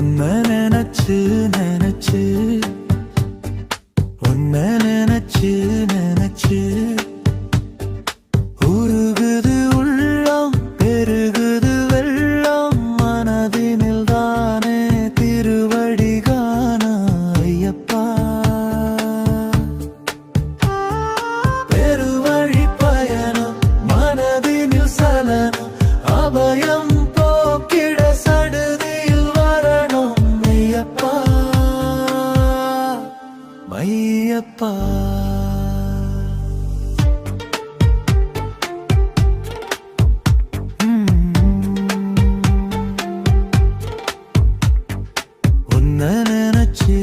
உன்னை நினைச்சு நினைச்சு. ஐயப்பா. உன்ன நினைச்சு